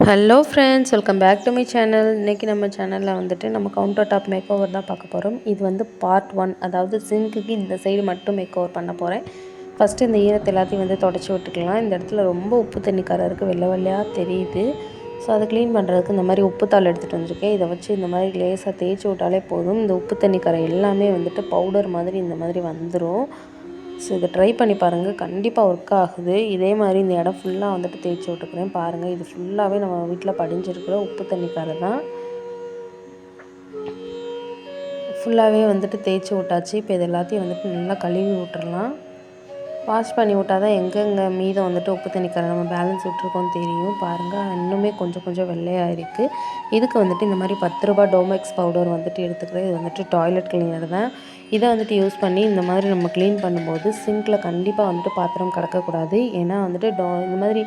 Hello friends welcome back to my channel இன்றைக்கி நம்ம சேனலில் வந்துட்டு நம்ம கவுண்டர் டாப் மேக் ஓவர் தான் பார்க்க போகிறோம் இது வந்து பார்ட் ஒன் அதாவது சிங்க்குக்கு இந்த சைடு மட்டும் மேக் ஓவர் பண்ண போகிறேன் ஃபஸ்ட்டு இந்த ஈரத்தை எல்லாத்தையும் வந்து தொடச்சி விட்டுக்கலாம். இந்த இடத்துல ரொம்ப உப்பு தண்ணி கரை இருக்குது வெள்ளை வெள்ளையாக தெரியுது. ஸோ அதை க்ளீன் பண்ணுறதுக்கு இந்த மாதிரி உப்புத்தாள் எடுத்துகிட்டு வந்திருக்கேன். இதை வச்சு இந்த மாதிரி லேசாக தேய்ச்சி விட்டாலே போதும். இந்த உப்பு தண்ணி கரை எல்லாமே வந்துட்டு பவுடர் மாதிரி இந்த மாதிரி வந்துடும் ஸோ இதை ட்ரை பண்ணி பாருங்கள் கண்டிப்பாக ஒர்க் ஆகுது. இதே மாதிரி இந்த இடம் ஃபுல்லாக வந்துட்டு தேய்ச்சி விட்டுக்கிறேன். பாருங்கள் இது ஃபுல்லாகவே நம்ம வீட்டில் படிஞ்சிருக்கிற உப்பு தண்ணிக்கார தான். ஃபுல்லாகவே வந்துட்டு தேய்ச்சி விட்டாச்சு. இப்போ இது எல்லாத்தையும் வந்துட்டு நல்லா கழுவி விட்டுறலாம். வாஷ் பண்ணி விட்டால் தான் எங்கெங்கே மீதம் வந்துட்டு உப்பு தண்ணிக்கார நம்ம பேலன்ஸ் விட்டுருக்கோம் தெரியும். பாருங்கள் இன்னுமே கொஞ்சம் கொஞ்சம் வெள்ளையாக இருக்குது இதுக்கு வந்துட்டு இந்த மாதிரி பத்து ரூபா டோமெக்ஸ் பவுடர் வந்துட்டு எடுத்துக்கிறேன் இது வந்துட்டு டாய்லெட் கிளீனர் தான். இதை வந்துட்டு யூஸ் பண்ணி இந்த மாதிரி நம்ம க்ளீன் பண்ணும்போது சிங்கில் கண்டிப்பாக வந்துட்டு பாத்திரம் கிடக்கக்கூடாது ஏன்னா வந்துட்டு டா இந்த மாதிரி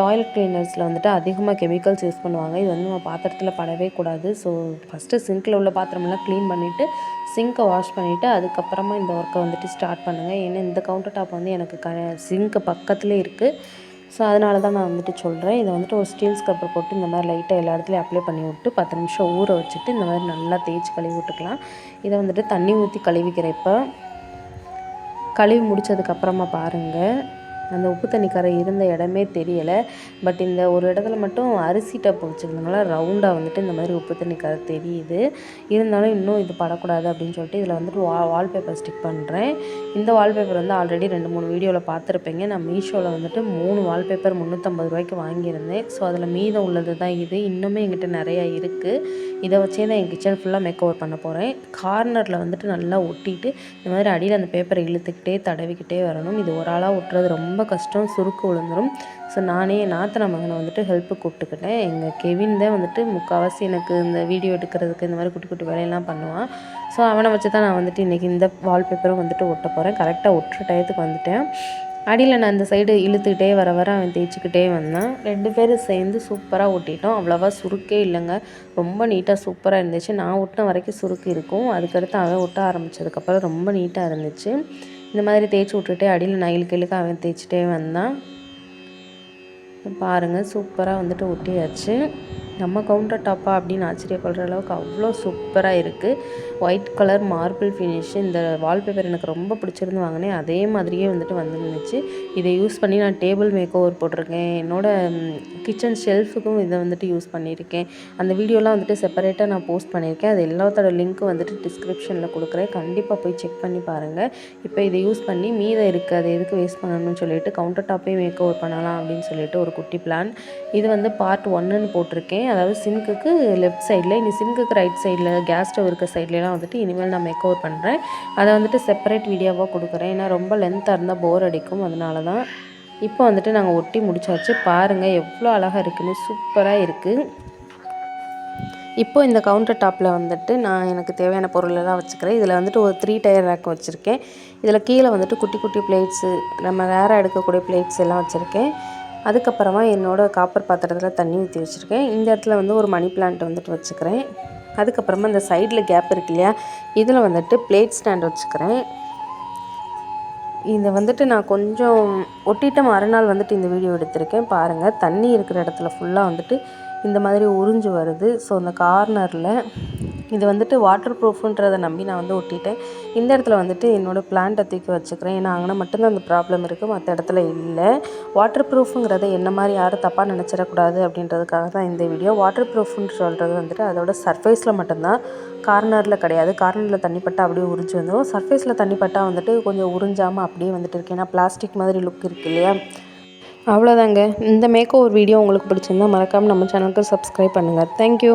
டாய்லெட் க்ளீனர்ஸில் வந்துட்டு அதிகமாக கெமிக்கல்ஸ் யூஸ் பண்ணுவாங்க. இது வந்து நம்ம பாத்திரத்தில் படவே கூடாது. ஸோ ஃபஸ்ட்டு சிங்கில் உள்ள பாத்திரமெல்லாம் க்ளீன் பண்ணிவிட்டு சிங்க்கை வாஷ் பண்ணிவிட்டு அதுக்கப்புறமா இந்த ஒர்க்கை வந்துட்டு ஸ்டார்ட் பண்ணுங்கள் ஏன்னா இந்த கவுண்டர் டாப் வந்து எனக்கு க சிங்க்கு பக்கத்துலேயே இருக்குது ஸோ அதனால தான் நான் வந்துட்டு சொல்கிறேன் இதை வந்துட்டு ஒரு ஸ்டீல் ஸ்க்ரப்பர் போட்டு இந்த மாதிரி லைட்டாக எல்லா இடத்துலையும் அப்ளை பண்ணி விட்டு பத்து நிமிஷம் ஊற வச்சுட்டு இந்த மாதிரி நல்லா தேய்ச்சி கழுவி விட்டுக்கலாம். இதை வந்துட்டு தண்ணி ஊற்றி கழுவிக்கிறேன் இப்போ. கழுவி முடித்ததுக்கப்புறமா பாருங்கள் அந்த உப்பு தண்ணி கரை இருந்த இடமே தெரியலை. பட் இந்த ஒரு இடத்துல மட்டும் அரிசி டப்பு வச்சுருந்தனால ரவுண்டாக வந்துட்டு இந்த மாதிரி உப்பு தண்ணி கரை தெரியுது. இருந்தாலும் இன்னும் இது படக்கூடாது அப்படின்னு சொல்லிட்டு இதில் வந்துட்டு வா வால்பேப்பர் ஸ்டிக் பண்ணுறேன் இந்த வால்பேப்பர் வந்து ஆல்ரெடி ரெண்டு மூணு வீடியோவில் பார்த்துருப்பீங்க. நான் மீஷோவில் வந்துட்டு மூணு வால்பேப்பர் முந்நூற்றம்பது ரூபாய்க்கு வாங்கியிருந்தேன். ஸோ அதில் மீதம் உள்ளது தான் இது. இன்னுமே எங்கிட்ட நிறையா இருக்குது இதை வச்சே தான் என் கிச்சன் ஃபுல்லாக மேக் ஓவர் பண்ண போகிறேன் கார்னரில் வந்துட்டு நல்லா ஒட்டிட்டு இந்த மாதிரி அடியில் அந்த பேப்பரை இழுத்துக்கிட்டே தடவிக்கிட்டே வரணும். இது ஒரு ஆளாக ஒட்டுறது ரொம்ப ரொம்ப கஷ்டம் சுருக்கு விழுந்துடும் ஸோ நானே என் நாத்தன மகனை வந்துட்டு ஹெல்ப்பு கூப்பிட்டுக்கிட்டேன். எங்கள் கெவின் தான் வந்துட்டு முக்கால்வாசி எனக்கு இந்த வீடியோ எடுக்கிறதுக்கு இந்த மாதிரி குட்டி குட்டி வேலையெல்லாம் பண்ணுவான். ஸோ அவனை வச்சு தான் நான் வந்துட்டு இன்றைக்கி இந்த வால்பேப்பரும் வந்துட்டு ஒட்ட போகிறேன் கரெக்டாக ஒட்டுற டயத்துக்கு வந்துட்டேன். அடியில் நான் அந்த சைடு இழுத்துக்கிட்டே வர வர அவன் தேய்ச்சிக்கிட்டே வந்தான். ரெண்டு பேரும் சேர்ந்து சூப்பராக ஒட்டிட்டோம். அவ்வளோவா சுருக்கே இல்லைங்க. ரொம்ப நீட்டாக சூப்பராக இருந்துச்சு. நான் ஒட்டின வரைக்கும் சுருக்கு இருக்கும். அதுக்கடுத்து அவன் ஒட்ட ஆரம்பித்ததுக்கப்புறம் ரொம்ப நீட்டாக இருந்துச்சு. இந்த மாதிரி தேய்ச்சி விட்டுட்டு அடியில் நைலுக்கு இழுக்க அவன் தேய்ச்சிட்டே வந்தான் பாருங்கள் சூப்பராக வந்துட்டு ஒட்டியாச்சு நம்ம கவுண்டர் டாப்பா அப்படின்னு ஆச்சரியப்படுற அளவுக்கு அவ்வளோ சூப்பராக இருக்குது ஒயிட் கலர் மார்பிள் ஃபினிஷ் இந்த வால்பேப்பர் எனக்கு ரொம்ப பிடிச்சிருந்து வாங்கினேன் அதே மாதிரியே வந்துட்டு வந்துருந்துச்சு. இதை யூஸ் பண்ணி நான் டேபிள் மேக் ஓவர் போட்டிருக்கேன் என்னோடய கிச்சன் ஷெல்ஃபுக்கும் இதை வந்துட்டு யூஸ் பண்ணியிருக்கேன். அந்த வீடியோலாம் வந்துட்டு செப்பரேட்டாக நான் போஸ்ட் பண்ணியிருக்கேன். அது எல்லாத்தோட லிங்க்கும் வந்துட்டு டிஸ்கிரிப்ஷனில் கொடுக்குறேன். கண்டிப்பாக போய் செக் பண்ணி பாருங்கள் இப்போ இதை யூஸ் பண்ணி மீதம் இருக்குது அதை எதுக்கு வேஸ்ட் பண்ணணும்னு சொல்லிட்டு கவுண்டர் டாப்பே மேக் ஓவர் பண்ணலாம் அப்படின்னு சொல்லிட்டு ஒரு குட்டி பிளான் இது வந்து பார்ட் ஒன்னுன்னு போட்டிருக்கேன். அதாவது சிங்க்குக்கு லெஃப்ட் சைடில் இனி சிங்க்குக்கு ரைட் சைடில் கேஸ் ஸ்டவ் இருக்க சைட்லலாம் வந்துட்டு இனிமேல் நான் மேக் ஓவர் பண்ணுறேன் அதை வந்துட்டு செப்பரேட் வீடியோவாக கொடுக்குறேன். ஏன்னா ரொம்ப லென்த்தாக இருந்தால் போர் அடிக்கும். அதனால தான் இப்போ வந்துட்டு நாங்கள் ஒட்டி முடிச்சாச்சு. பாருங்கள் எவ்வளோ அழகாக இருக்குன்னு. சூப்பராக இருக்குது இப்போ இந்த கவுண்டர் டாப்பில் வந்துட்டு நான் எனக்கு தேவையான பொருளெல்லாம் வச்சுக்கிறேன். இதில் வந்துட்டு ஒரு த்ரீ டயர் ரேக் வச்சுருக்கேன். இதில் கீழே வந்துட்டு குட்டி குட்டி பிளேட்ஸு நம்ம ரேராக எடுக்கக்கூடிய பிளேட்ஸ் எல்லாம் வச்சுருக்கேன். அதுக்கப்புறமா என்னோடய காப்பர் பாத்திரத்தில் தண்ணி ஊற்றி வச்சுருக்கேன். இந்த இடத்துல வந்து ஒரு மணி பிளான்ட் வந்துட்டு வச்சுக்கிறேன். அதுக்கப்புறமா இந்த சைடில் கேப் இருக்கு இல்லையா? இதில் வந்துட்டு பிளேட் ஸ்டாண்ட் வச்சுக்கிறேன். இதை வந்துட்டு நான் கொஞ்சம் ஒட்டிட்ட மறுநாள் வந்துட்டு இந்த வீடியோ எடுத்திருக்கேன். பாருங்கள் தண்ணி இருக்கிற இடத்துல ஃபுல்லாக வந்துட்டு இந்த மாதிரி உறிஞ்சு வருது. ஸோ அந்த கார்னரில் இது வந்துட்டு வாட்டர் ப்ரூஃப்ன்றதை நம்பி நான் வந்து ஒட்டிட்டேன். இந்த இடத்துல வந்துட்டு என்னோடய பிளான்ட்டை தூக்கி வச்சுக்கிறேன். ஏன்னா அங்கே மட்டும்தான் அந்த ப்ராப்ளம் இருக்குது மற்ற இடத்துல இல்லை. வாட்டர் ப்ரூஃபுங்கிறத என்ன மாதிரி யாரும் தப்பாக நினச்சிடக்கூடாது அப்படின்றதுக்காக தான் இந்த வீடியோ வாட்டர் ப்ரூஃப்னு சொல்கிறது வந்துட்டு அதோட சர்ஃபேஸில் மட்டும்தான். கார்னரில் கிடையாது. கார்னரில் தண்ணி பட்டால் அப்படியே உறிஞ்சு வந்துடும் சர்ஃபேஸில் தண்ணி பட்டால் வந்துட்டு கொஞ்சம் உறிஞ்சாமல் அப்படியே வந்துட்டு இருக்கு. ஏன்னா பிளாஸ்டிக் மாதிரி லுக் இருக்கு இல்லையா? அவ்வளோதாங்க இந்த மேக்கோ ஒரு வீடியோ உங்களுக்கு பிடிச்சிருந்தா மறக்காமல் நம்ம சேனலுக்கு சப்ஸ்கிரைப் பண்ணுங்கள் தேங்க்யூ